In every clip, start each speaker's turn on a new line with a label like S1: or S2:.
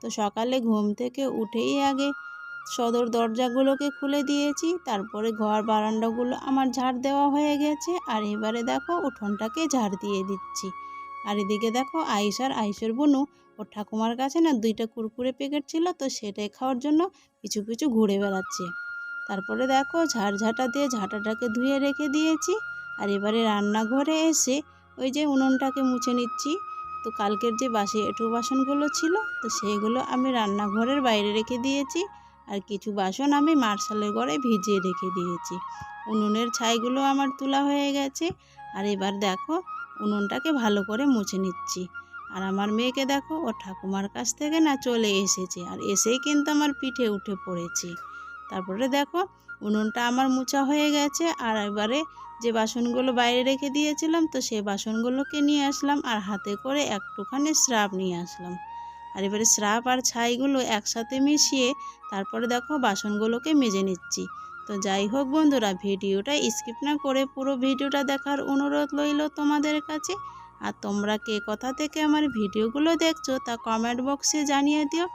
S1: তো সকালে ঘুম থেকে উঠেই আগে সদর দরজাগুলোকে খুলে দিয়েছি, তারপরে ঘর বারান্দাগুলো আমার ঝাড় দেওয়া হয়ে গেছে, আর এবারে দেখো উঠোনটাকে ঝাড় দিয়ে দিচ্ছি। আর এদিকে দেখো আইস আর আইসের বোনু ওর ঠাকুমার কাছে না দুইটা কুরকুরে প্যাকেট ছিল, তো সেটাই খাওয়ার জন্য কিছু কিছু ঘুরে বেড়াচ্ছে। তারপরে দেখো ঝাড় ঝাঁটা দিয়ে ঝাঁটাটাকে ধুয়ে রেখে দিয়েছি, আর এবারে রান্নাঘরে এসে ওই যে উনুনটাকে মুছে নিচ্ছি তো কালকের যে বাসি এঁটো বাসনগুলো ছিল, তো সেইগুলো আমি রান্নাঘরের বাইরে রেখে দিয়েছি। আর কিছু বাসন আমি মার্শালের ঘরে ভিজিয়ে রেখে দিয়েছি। উনুনের ছাইগুলো আমার তোলা হয়ে গেছে। আর এবার দেখো, উনুনটাকে ভালো করে মুছে নিচ্ছি। আর আমার মেয়েকে দেখো, ও ঠাকুমার কাছ থেকে না চলে এসেছে। আর এসেই কিন্তু আমার পিঠে উঠে পড়েছে। তারপরে দেখো উনুনটা আমার মোছা হয়ে গেছে আর এবারে যে বাসনগুলো বাইরে রেখে দিয়েছিলাম তো সেই বাসনগুলোকে নিয়ে আসলাম আর হাতে করে একটুখানি স্রাব নিয়ে আসলাম। আর এবারে স্রাব আর ছাইগুলো একসাথে মিশিয়ে তারপরে দেখো বাসনগুলোকে মেজে নিচ্ছি। তো যাই হোক বন্ধুরা, ভিডিওটা স্কিপ না করে পুরো ভিডিওটা দেখার অনুরোধ রইল তোমাদের কাছে। আর তোমরা কে কথা থেকে আমার ভিডিওগুলো দেখছ তা কমেন্ট বক্সে জানিয়ে দিও।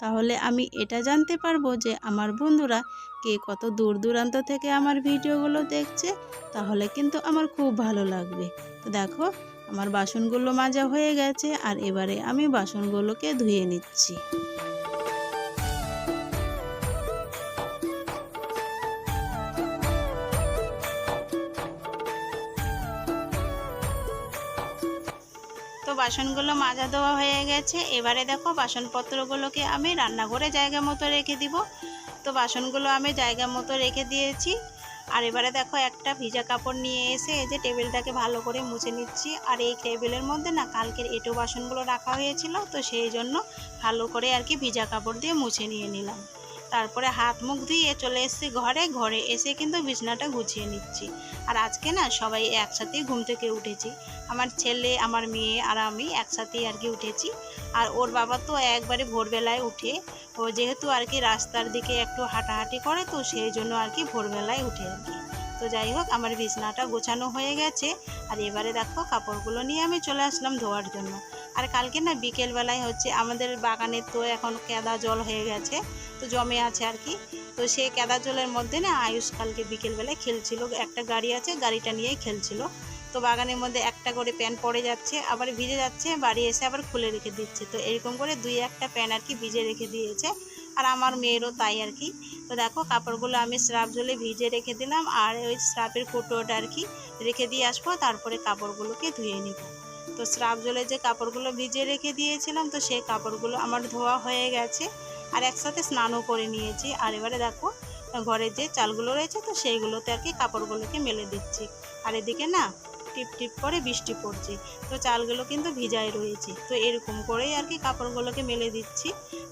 S1: তাহলে আমি এটা জানতে পারব যে আমার বন্ধুরা কে কত দূর দূরান্ত থেকে আমার ভিডিওগুলো দেখছে, তাহলে কিন্তু আমার খুব ভালো লাগবে। তো দেখো, আমার বাসনগুলো মাজা হয়ে গেছে, আর এবারে আমি বাসনগুলোকে ধুয়ে নিচ্ছি। তো বাসনগুলো মাজা দেওয়া হয়ে গেছে, এবারে দেখো বাসনপত্রগুলোকে আমি রান্নাঘরে জায়গা মতো রেখে দিব। তো বাসনগুলো আমি জায়গা মতো রেখে দিয়েছি। আর এবারে দেখো একটা ভিজা কাপড় নিয়ে এসে এই যে টেবিলটাকে ভালো করে মুছে নিচ্ছি। আর এই টেবিলের মধ্যে না কালকের এটো বাসনগুলো রাখা হয়েছিল, তো সেই জন্য ভালো করে আর কি ভিজা কাপড় দিয়ে মুছে নিয়ে নিলাম। তারপরে হাত মুখ ধুয়ে চলে এসেছি ঘরে। ঘরে এসে কিন্তু বিছনাটা গুছিয়ে নিচ্ছি। আর আজকে না সবাই একসাথেই ঘুম থেকে উঠেছি। আমার ছেলে, আমার মেয়ে আর আমি একসাথেই আর কি উঠেছি। আর ওর বাবা তো একবারে ভোরবেলায় উঠে। ও যেহেতু আর কি রাস্তার দিকে একটু হাঁটাহাঁটি করে তো সেই জন্য আর কি ভোরবেলায় উঠে আর কি। তো যাই হোক, আমার বিছনাটা গোছানো হয়ে গেছে। আর এবারে দেখো কাপড়গুলো নিয়ে আমি চলে আসলাম ধোয়ার জন্য। আর কালকে না বিকেলবেলায় হচ্ছে আমাদের বাগানে তো এখন কেদা জল হয়ে গেছে, তো জমে আছে আর কি। তো সেই কেদা জলের মধ্যে না আয়ুষ কালকে বিকেলবেলায় খেলছিল, একটা গাড়ি আছে গাড়িটা নিয়েই খেলছিল। তো বাগানের মধ্যে একটা করে প্যান পড়ে যাচ্ছে, আবার ভিজে যাচ্ছে, বাড়ি এসে আবার খুলে রেখে দিচ্ছে। তো এরকম করে দুই একটা প্যান আর কি ভিজে রেখে দিয়েছে, আর আমার মেয়েরও তাই আর কি। তো দেখো কাপড়গুলো আমি স্রাব জলে ভিজে রেখে দিলাম, আর ওই স্রাবের কোটোটা আর কি রেখে দিয়ে আসব, তারপরে কাপড়গুলোকে ধুয়ে নিব। তো স্রাব জলে যে কাপড়গুলো ভিজে রেখে দিয়েছিলাম, তো সেই কাপড়গুলো আমার ধোয়া হয়ে গেছে। আর একসাথে স্নানও করে নিয়েছি। আর এবারে দেখো ঘরে যে চালগুলো রয়েছে, তো সেইগুলোতে আর কি কাপড়গুলোকে মেলে দিচ্ছি। আর এদিকে না, টিপ টিপ করে বৃষ্টি পড়ছে। তো চালগুলো কিন্তু ভিজাই রয়েছে। তো এরকম করেই আর কি কাপড়গুলোকে মেলে দিচ্ছি।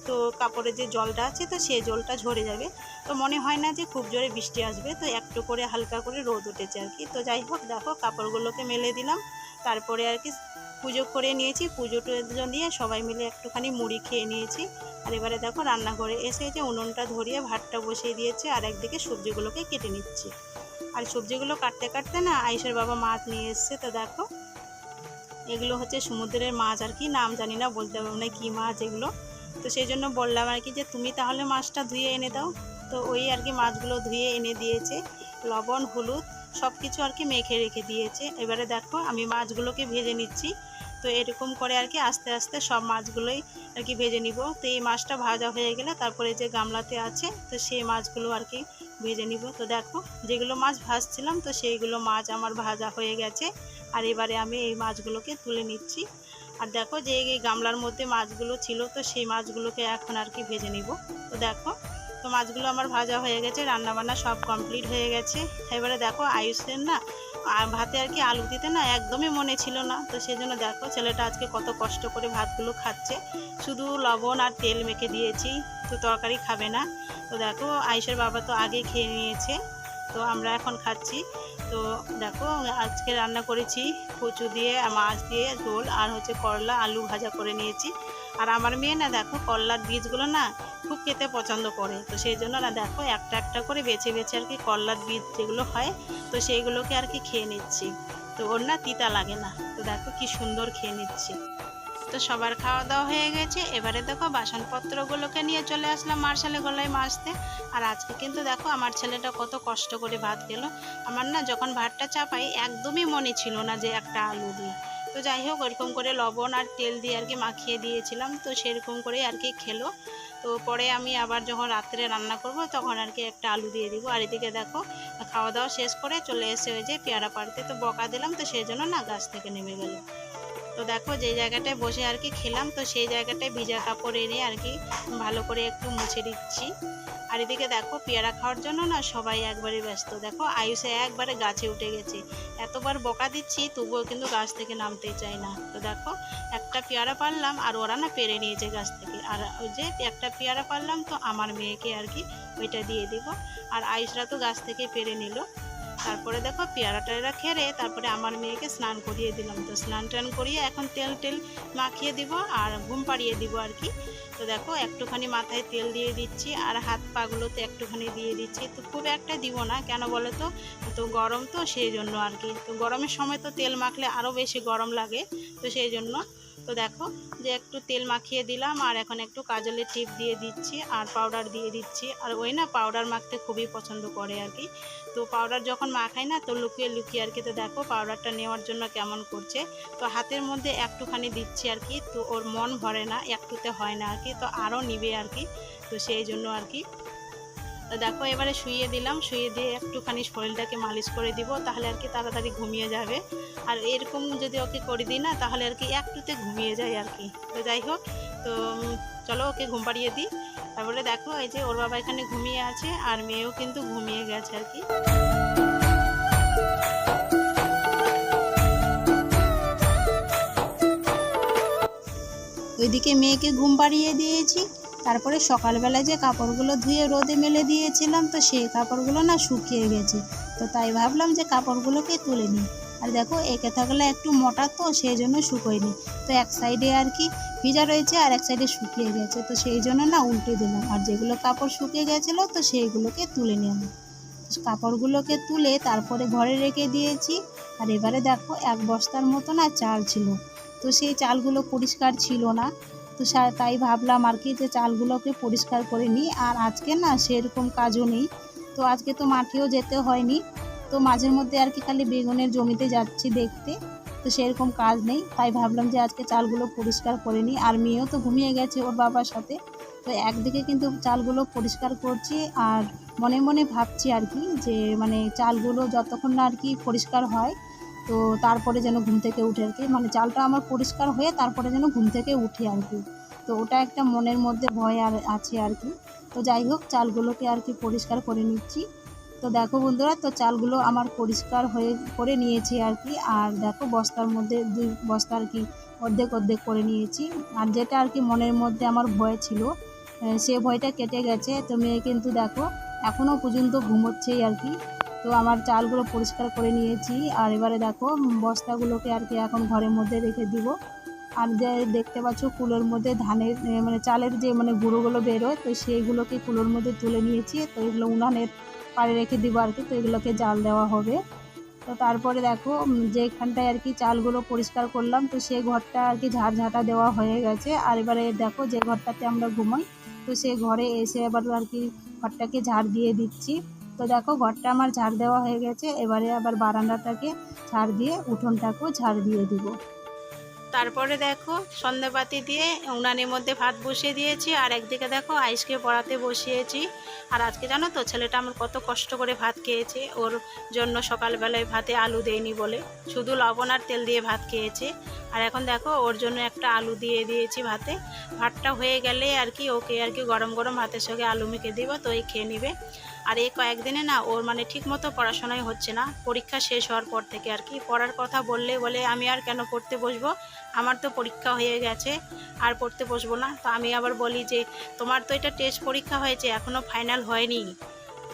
S1: তো কাপড়ে যে জলটা আছে, তো সেই জলটা ঝরে যাবে। তো মনে হয় না যে খুব জোরে বৃষ্টি আসবে। তো একটু করে হালকা করে রোদ উঠেছে আর কি। তো যাই হোক, দেখো, কাপড়গুলোকে মেলে দিলাম। তারপরে আর কি পুজো করে নিয়েছি, পুজো টুজো দিয়ে সবাই মিলে একটুখানি মুড়ি খেয়ে নিয়েছি। আর এবারে দেখো রান্নাঘরে এসে যে উনুনটা ধরিয়ে ভাতটা বসিয়ে দিয়েছে আর একদিকে সবজিগুলোকে কেটে নিচ্ছি। আর সবজিগুলো কাটতে কাটতে না আইসের বাবা মাছ নিয়ে এসছে, তো দেখো এগুলো হচ্ছে সমুদ্রের মাছ আর কি, নাম জানি না, বলতে পারব না কী মাছ এগুলো। তো সেই জন্য বললাম আর কি যে তুমি তাহলে মাছটা ধুয়ে এনে দাও। তো ওই আর কি মাছগুলো ধুয়ে এনে দিয়েছে, লবণ, হলুদ সব কিছু আর কি মেখে রেখে দিয়েছে। এবারে দেখো আমি মাছগুলোকে ভেজে নিচ্ছি। তো এরকম করে আর কি আস্তে আস্তে সব মাছগুলোই আর কি ভেজে নিব। তো এই মাছটা ভাজা হয়ে গেলে তারপরে যে গামলাতে আছে, তো সেই মাছগুলো আর কি ভেজে নিব। তো দেখো যেগুলো মাছ ভাজছিলাম, তো সেইগুলো মাছ আমার ভাজা হয়ে গেছে। আর এবারে আমি এই মাছগুলোকে তুলে নিচ্ছি। আর দেখো যে এই গামলার মধ্যে মাছগুলো ছিল, তো সেই মাছগুলোকে এখন আর কি ভেজে নিব। তো দেখো তো মাছগুলো আমার ভাজা হয়ে গেছে, রান্নাবান্না সব কমপ্লিট হয়ে গেছে। এবারে দেখো আয়ুষের না ভাতে আর কি আলু দিতে না একদমই মনে ছিল না। তো সেই জন্য দেখো ছেলেটা আজকে কত কষ্ট করে ভাতগুলো খাচ্ছে। শুধু লবণ আর তেল মেখে দিয়েছি, তো তরকারি খাবে না। তো দেখো আয়েশের বাবা তো আগে খেয়ে নিয়েছে, তো আমরা এখন খাচ্ছি। তো দেখো আজকে রান্না করেছি কচু দিয়ে, মাছ দিয়ে, ঝোল, আর হচ্ছে করলা, আলু ভাজা করে নিয়েছি। আর আমার মেয়ে না দেখো করলার বীজগুলো না খুব খেতে পছন্দ করে। তো সেই জন্য না দেখো একটা একটা করে বেছে বেছে আর কি করলার বীজ যেগুলো হয়, তো সেইগুলোকে আর কি খেয়ে নিচ্ছি। তো ওর না তিতা লাগে না। তো দেখো কি সুন্দর খেয়ে নিচ্ছি। তো সবার খাওয়া দাওয়া হয়ে গেছে। এবারে দেখো বাসনপত্রগুলোকে নিয়ে চলে আসলাম মার্শালে গলায় মাছতে আর আজকে কিন্তু দেখো আমার ছেলেটা কত কষ্ট করে ভাত খেলো। আমার না যখন ভাতটা চাপাই একদমই মনে ছিল না যে একটা আলু দিই তো যাই হোক, ওরকম করে লবণ আর তেল দিয়ে আর কি মাখিয়ে দিয়েছিলাম। তো সেরকম করে আর কি খেলো। তো পরে আমি আবার যখন রাত্রে রান্না করব, তখন আর কি একটা আলু দিয়ে দিব। আর এদিকে দেখো, খাওয়া দাওয়া শেষ করে চলে এসে ওই যে পেয়ারা পাড়তে তো বকা দিলাম, তো সেই জন্য না গাছ থেকে নেমে গেল। তো দেখো যে জায়গাটায় বসে আর কি খেলাম, তো সেই জায়গাটায় ভিজা কাপড় এনে আর কি ভালো করে একটু মুছে দিচ্ছি। আর এদিকে দেখো পেয়ারা খাওয়ার জন্য না সবাই একবারে ব্যস্ত। দেখো আয়ুষে একবারে গাছে উঠে গেছে। এতবার বকা দিচ্ছি, তবুও কিন্তু গাছ থেকে নামতে চায় না। তো দেখো একটা পেয়ারা পারলাম আর ওরা না পেরে নিয়েছে গাছ থেকে। আর ওই যে একটা পেয়ারা পারলাম, তো আমার মেয়েকে আর কি ওইটা দিয়ে দিব। আর আয়ুষরা তো গাছ থেকে পেরে নিল। তারপরে দেখো পেয়ারা টেয়ারা খেয়ে তারপরে আমার মেয়েকে স্নান করিয়ে দিলাম। তো স্নান টান করিয়ে এখন তেল টেল মাখিয়ে দিব আর ঘুম পাড়িয়ে দিব আর কি। তো দেখো একটুখানি মাথায় তেল দিয়ে দিচ্ছি আর হাত পাগুলোতে একটুখানি দিয়ে দিচ্ছি। তো খুব একটা দিব না, কেন বলো তো? তো গরম তো সেই জন্য আর কি। তো গরমের সময় তো তেল মাখলে আরও বেশি গরম লাগে। তো সেই জন্য তো দেখো যে একটু তেল মাখিয়ে দিলাম আর এখন একটু কাজলের টিপ দিয়ে দিচ্ছি আর পাউডার দিয়ে দিচ্ছি। আর ওই না পাউডার মাখতে খুবই পছন্দ করে আর কি। তো পাউডার যখন মাখাই না তো লুকিয়ে লুকিয়ে আর কি। তো দেখো পাউডারটা নেওয়ার জন্য কেমন করছে। তো হাতের মধ্যে একটুখানি দিচ্ছি আর কি। তো ওর মন ভরে না, একটুতে হয় না আর কি। তো আরও নিবে আর কি। তো সেই জন্য আর কি। তো দেখো, এবারে শুয়ে দিলাম শুয়ে দিয়ে একটুখানি শরীরটাকে মালিশ করে দিব, তাহলে আর কি তাড়াতাড়ি ঘুমিয়ে যাবে। আর এরকম যদি ওকে করে দিই না, তাহলে আর কি একটুতে ঘুমিয়ে যায় আর কি। তো যাই হোক, তো চলো ওকে ঘুম পাড়িয়ে দিই। তারপরে দেখো, এই যে ওর বাবা এখানে ঘুমিয়ে আছে, আর মেয়েও কিন্তু ঘুমিয়ে গেছে আর কি। ওইদিকে মেয়েকে ঘুম পাড়িয়ে দিয়েছি। তারপরে সকালবেলা যে কাপড়গুলো ধুয়ে রোদে মেলে দিয়েছিলাম, তো সেই কাপড়গুলো না শুকিয়ে গেছে। তো তাই ভাবলাম যে কাপড়গুলোকে তুলে নিই। আর দেখো, একে থাকলে একটু মোটা তো, সেই জন্য শুকোয়নি। তো এক সাইডে আর কি ভিজা রয়েছে আর এক সাইডে শুকিয়ে গেছে। তো সেই জন্য না উল্টে দিলাম। আর যেগুলো কাপড় শুকিয়ে গেছিল, তো সেইগুলোকে তুলে নিলাম। কাপড়গুলোকে তুলে তারপরে ঘরে রেখে দিয়েছি। আর এবারে দেখো, এক বস্তার মতো না চাল ছিল। তো সেই চালগুলো পরিষ্কার ছিল না। তো তাই ভাবলাম আর কি যে চালগুলোকে পরিষ্কার করে নিই। আর আজকে না সেরকম কাজও নেই। তো আজকে তো মাঠেও যেতে হয়নি। তো মাঝের মধ্যে আর কি খালি বেগুনের জমিতে যাচ্ছি দেখতে। তো সেরকম কাজ নেই। তাই ভাবলাম যে আজকে চালগুলো পরিষ্কার করে নিই। আর মেয়েও তো ঘুমিয়ে গেছে ওর বাবার সাথে। তো একদিকে কিন্তু চালগুলো পরিষ্কার করছি আর মনে মনে ভাবছি আর কি যে মানে চালগুলো যতক্ষণ না আর কি পরিষ্কার হয় তো তারপরে যেন ঘুম থেকে উঠে আর কি। মানে চালটা আমার পরিষ্কার হয়ে তারপরে যেন ঘুম থেকে উঠি আর কি। তো ওটা একটা মনের মধ্যে ভয় আর আছে আর কি। তো যাই হোক, চালগুলোকে আর কি পরিষ্কার করে নিচ্ছি। তো দেখো বন্ধুরা, তো চালগুলো আমার পরিষ্কার হয়ে করে নিয়েছি আর কি। আর দেখো বস্তার মধ্যে দুই বস্তা আর কি অর্ধেক অর্ধেক করে নিয়েছি। আর যেটা আর কি মনের মধ্যে আমার ভয় ছিল সে ভয়টা কেটে গেছে। তো মেয়ে কিন্তু দেখো এখনও পর্যন্ত ঘুমোচ্ছেই আর কি। তো আমার চালগুলো পরিষ্কার করে নিয়েছি। আর এবারে দেখো বস্তাগুলোকে আর কি এখন ঘরের মধ্যে রেখে দিব। আর যে দেখতে পাচ্ছ, কুলোর মধ্যে ধানের মানে চালের যে মানে গুঁড়োগুলো বেরোয়, তো সেইগুলোকে কুলোর মধ্যে তুলে নিয়েছি। তো এগুলো উনানের পাড়ে রেখে দিব আর কি, তো এগুলোকে জাল দেওয়া হবে। তো তারপরে দেখো যেখানটায় আর কি চালগুলো পরিষ্কার করলাম, তো সেই ঘরটা আর কি ঝাঁটা দেওয়া হয়ে গেছে। আর এবারে দেখো, যে ঘরটাতে আমরা ঘুমাই, তো সেই ঘরে এসে এবার আর কি ঘরটাকে ঝাড় দিয়ে দিচ্ছি। তো দেখো, ঘরটা আমার ঝাড় দেওয়া হয়ে গেছে। এবারে আবার বারান্দাটাকে ঝাড় দিয়ে উঠোনটাকেও ঝাড় দিয়ে দিব। তারপরে দেখো, সন্ধ্যাবাতি দিয়ে উনানের মধ্যে ভাত বসিয়ে দিয়েছি, আর একদিকে দেখো আইসকে পড়াতে বসিয়েছি। আর আজকে জানো তো, ছেলেটা আমার কত কষ্ট করে ভাত খেয়েছে। ওর জন্য সকালবেলায় ভাতে আলু দেয়নি বলে। শুধু লবণ আর তেল দিয়ে ভাত খেয়েছে। আর এখন দেখো, ওর জন্য একটা আলু দিয়ে দিয়েছি ভাতে। ভাতটা হয়ে গেলে আর কি ওকে আর কি গরম গরম ভাতের সঙ্গে আলু মেখে দিব, তো এই খেয়ে নিবে। আর এই কয়েকদিনে না, ওর মানে ঠিক মতো পড়াশোনাই হচ্ছে না। পরীক্ষা শেষ হওয়ার পর থেকে আর কি। পড়ার কথা বললে বলে আমি আর কেন পড়তে বসবো? আমার তো পরীক্ষা হয়ে গেছে, আর পড়তে বসবো না। তো আমি আবার বলি যে, তোমার তো এটা টেস্ট পরীক্ষা হয়েছে এখনও ফাইনাল হয়নি।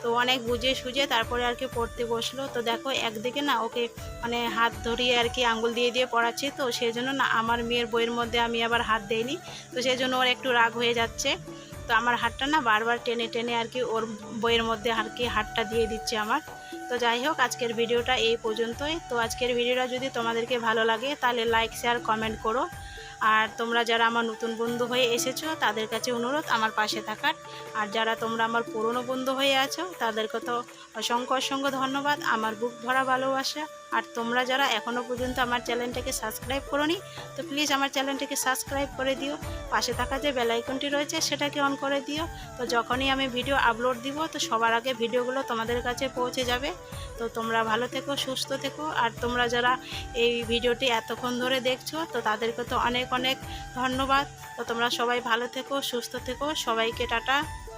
S1: তো অনেক বুঝে সুঝে তারপরে আর কি পড়তে বসল। তো দেখো একদিকে না ওকে মানে হাত ধরিয়ে আর কি আঙ্গুল দিয়ে দিয়ে পড়াচ্ছি। তো সেই জন্য না আমার মেয়ের বইয়ের মধ্যে আমি আবার হাত দেইনি। তো সেই জন্য ওর একটু রাগ হয়ে যাচ্ছে। তো আমার হাতটা না বারবার টেনে টেনে আর কি ওর বইয়ের মধ্যে আর কি হাতটা দিয়ে দিচ্ছে আমার। তো যাই হোক, আজকের ভিডিওটা এই পর্যন্তই। তো আজকের ভিডিওটা যদি তোমাদেরকে ভালো লাগে, তাহলে লাইক শেয়ার কমেন্ট করো। আর তোমরা যারা আমার নতুন বন্ধু হয়ে এসেছ, তাদের কাছে অনুরোধ আমার পাশে থাকার। আর যারা তোমরা আমার পুরনো বন্ধু হয়ে আছো, তাদেরকে তো অসংখ্য অসংখ্য ধন্যবাদ। আমার বুক ভরা ভালোবাসা। আর তোমরা যারা এখনও পর্যন্ত আমার চ্যানেলটাকে সাবস্ক্রাইব করোনি, তো প্লিজ আমার চ্যানেলটাকে সাবস্ক্রাইব করে দিও। পাশে থাকা যে বেলাইকনটি রয়েছে, সেটাকে অন করে দিও। তো যখনই আমি ভিডিও আপলোড দিব, তো সবার আগে ভিডিওগুলো তোমাদের কাছে পৌঁছে যাবে। তো তোমরা ভালো থেকো, সুস্থ থেকো। আর তোমরা যারা এই ভিডিওটি এতক্ষণ ধরে দেখছ, তো তাদেরকে তো অনেক অনেক ধন্যবাদ। তো তোমরা সবাই ভালো থেকো, সুস্থ থেকো। সবাইকে টাটা।